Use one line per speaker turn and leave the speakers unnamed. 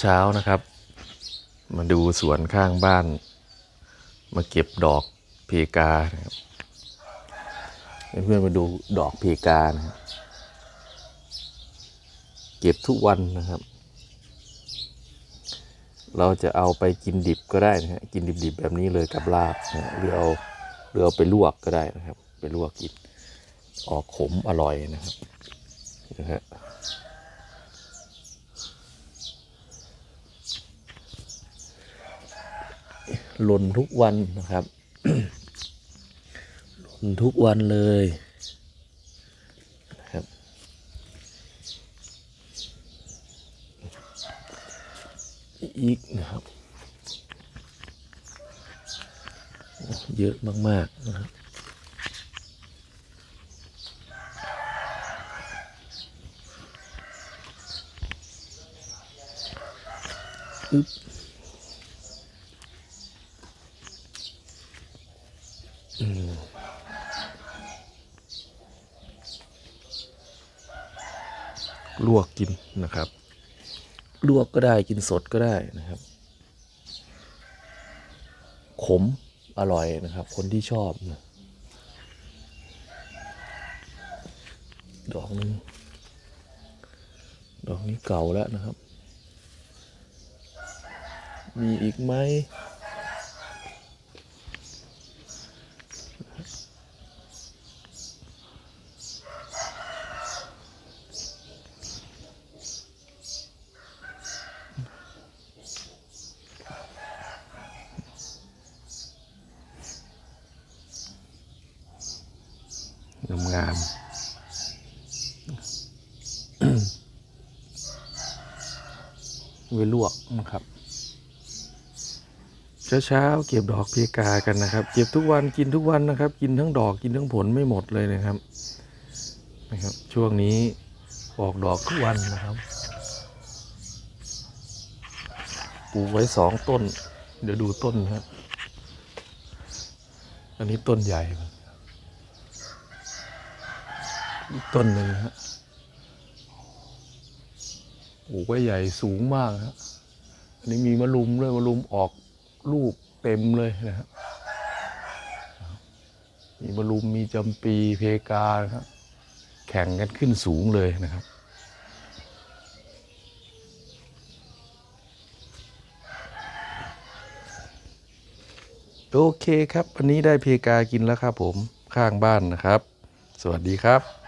เช้าๆนะครับ มาดูสวนข้างบ้าน มาเก็บดอกเพกานะครับเพื่อนมาดูดอกเพกานะครับเก็บทุกวันนะครับ เราจะเอาไปกินดิบก็ได้นะฮะกินดิบๆแบบนี้เลยกับลาบนะฮะหรือเอาหรือเอาไปลวกก็ได้นะครับ ไปลวกกินออกขมอร่อยนะครับนะฮะ หล่นทุกวันนะครับหล่นทุกวันเลยนะครับ อีกนะครับ เยอะมาก ๆ นะครับอึ๊บ ลวกกินนะครับ ลวกก็ได้กินสดก็ได้นะครับ ขมอร่อยนะครับ คนที่ชอบนะดอกนึงดอกนี้เก่าแล้วนะครับ มีอีกไหม งามงามๆไว้ลวกนะครับ เช้าๆเก็บดอกเพกากันนะครับ เก็บทุกวันกินทุกวันนะครับ กินทั้งดอกกินทั้งผลไม่หมดเลยนะครับ นะครับ ช่วงนี้ออกดอกทุกวันนะครับปลูกไว้สองต้น เดี๋ยวดูต้นนะครับ อันนี้ต้นใหญ่ อีกต้นหนึ่งฮะโอ้ก็ใหญ่สูงมากฮะอันนี้มีมะลุมด้วยมะลุมออกลูกเต็มเลยนะฮะมีมะลุมมีจำปีเพกานะครับ แข่งกันขึ้นสูงเลยนะครับโอเคครับ วันนี้ได้เพกากินแล้วครับผมข้างบ้านนะครับ สวัสดีครับ